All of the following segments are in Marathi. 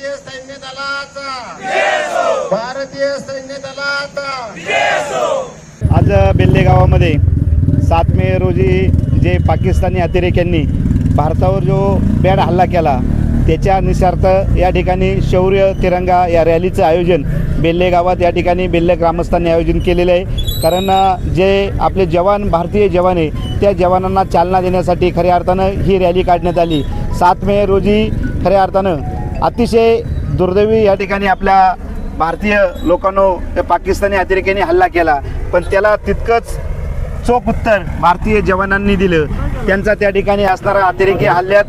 भारतीय सैन्य दलाचा. भारतीय सैन्य दलाचा. आज बेल्ले गावामध्ये सात मे रोजी जे पाकिस्तानी अतिरेक्यांनी भारतावर जो बॅड हल्ला केला त्याच्या निशार्थ या ठिकाणी शौर्य तिरंगा या रॅलीचं आयोजन बेल्ले गावात या ठिकाणी बेल्ले ग्रामस्थांनी आयोजन केलेलं आहे. कारण जे आपले जवान भारतीय जवान आहे त्या जवानांना चालना देण्यासाठी खऱ्या अर्थानं ही रॅली काढण्यात आली. सात मे रोजी खऱ्या अर्थानं अतिशय दुर्दैवी या ठिकाणी आपल्या भारतीय लोकांनो पाकिस्तानी अतिरेक्यांनी हल्ला केला. पण त्याला तितकंच चोख उत्तर भारतीय जवानांनी दिलं. त्यांचा त्या ठिकाणी असणारा अतिरेकी हल्ल्यात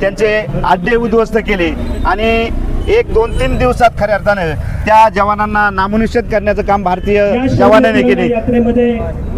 त्यांचे अड्डे उद्ध्वस्त केले. आणि एक दोन तीन दिवसात खऱ्या अर्थानं त्या जवानांना नामनिश्चित करण्याचं काम भारतीय जवानांनी केले.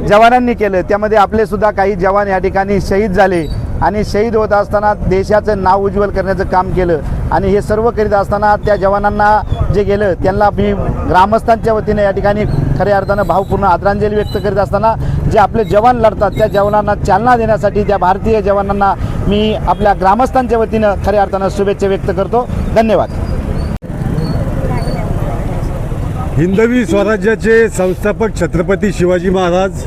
जवानांनी केलं. त्यामध्ये आपले सुद्धा काही जवान या ठिकाणी शहीद झाले. आणि शहीद होत असताना देशाचं नाव उज्ज्वल करण्याचं काम केलं. आणि हे सर्व करीत असताना त्या जवानांना जे गेलं त्यांना मी ग्रामस्थांच्या वतीने या ठिकाणी खऱ्या अर्थानं भावपूर्ण आदरांजली व्यक्त करीत असताना जे आपले जवान लढतात त्या जवानांना चालना देण्यासाठी त्या भारतीय जवानांना मी आपल्या ग्रामस्थांच्या वतीनं खऱ्या अर्थानं शुभेच्छा व्यक्त करतो. धन्यवाद. हिंदवी स्वराज्याचे संस्थापक छत्रपती शिवाजी महाराज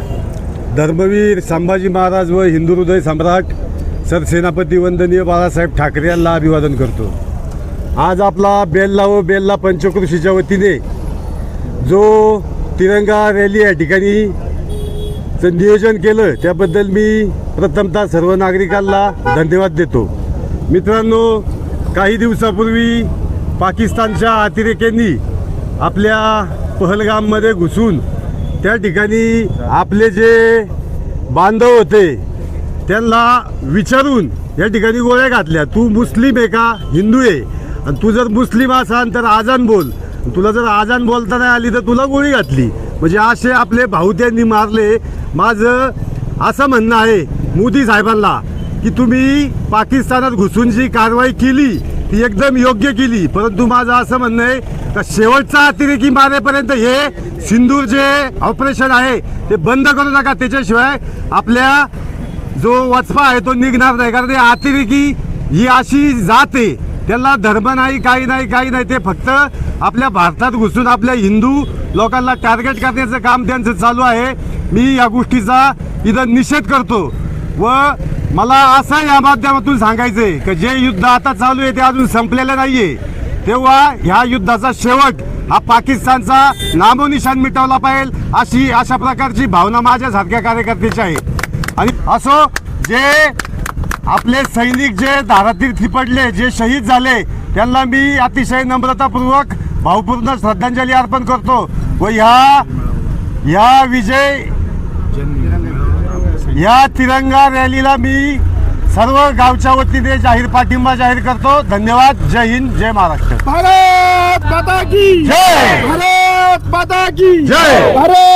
धर्मवीर संभाजी महाराज व हिंदू हृदय सम्राट सरसेनापती वंदनीय बाळासाहेब ठाकरे यांना अभिवादन करतो. आज आपला बेल्ला व बेल्ला पंचकृषीच्या वतीने जो तिरंगा रॅली या ठिकाणी चं नियोजन केलं त्याबद्दल मी प्रथमतः सर्व नागरिकांना धन्यवाद देतो. मित्रांनो काही दिवसापूर्वी पाकिस्तानच्या अतिरेक्यांनी आपल्या पहलगाममध्ये घुसून त्या ठिकाणी आपले जे बांधव होते त्यांना विचारून या ठिकाणी गोळ्या घातल्या. तू मुस्लिम आहे का? हिंदू आहे? आणि तू जर मुस्लिम असाल तर आजान बोल. तुला जर आजान बोलता नाही आली तर तुला गोळी घातली. म्हणजे असे आपले भाऊ त्यांनी मारले. माझं असं म्हणणं आहे मोदी साहेबांना की तुम्ही पाकिस्तानात घुसून जी कारवाई केली ती एकदम योग्य केली. परंतु माझं असं म्हणणं आहे का शेवटचा अतिरेकी मारेपर्यंत हे सिंदूर जे ऑपरेशन आहे ते बंद करू नका. त्याच्याशिवाय आपल्या जो वचपा आहे तो निघणार नाही. कारण ते अतिरेकी ही अशी जाते त्यांना धर्म नाही काही नाही काही नाही. ते फक्त आपल्या भारतात घुसून आपल्या हिंदू लोकांना टार्गेट करण्याचं काम त्यांचं चालू आहे. मी या गोष्टीचा इथं निषेध करतो. व मला असं या माध्यमातून सांगायचं आहे की जे युद्ध आता चालू आहे ते अजून संपलेलं नाही आहे तेव्हा ह्या युद्धाचा शेवट हा पाकिस्तानचा नामोनिशान मिटवला पाहिजे अशी अशा प्रकारची भावना माझ्यासारख्या कार्यकर्त्याची आहे. आणि असो जे आपले सैनिक जे धारातीर्थी पडले जे शहीद झाले त्यांना मी अतिशय नम्रतापूर्वक भावपूर्ण श्रद्धांजली अर्पण करतो व ह्या या विजय या तिरंगा रॅलीला मी सर्व गावच्या वतीने जाहीर पाठिंबा जाहीर करतो धन्यवाद जय हिंद जय महाराष्ट्र भारत माता की जय! भारत माता की जय! भारत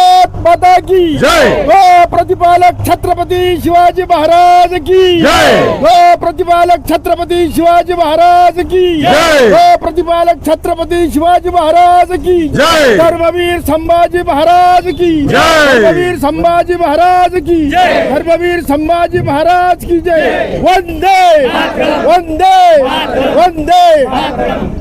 माता की जय! व प्रतिपालक छत्रपती शिवाजी महाराज की। जय! व प्रतिपालक छत्रपती शिवाजी महाराज की। जय! व प्रतिपालक छत्रपती शिवाजी महाराज की। जय! धर्मवीर संभाजी महाराज की। जय! धर्मवीर संभाजी महाराज की। धर्मवीर संभाजी महाराज की जय। वंदे वंदे वंदे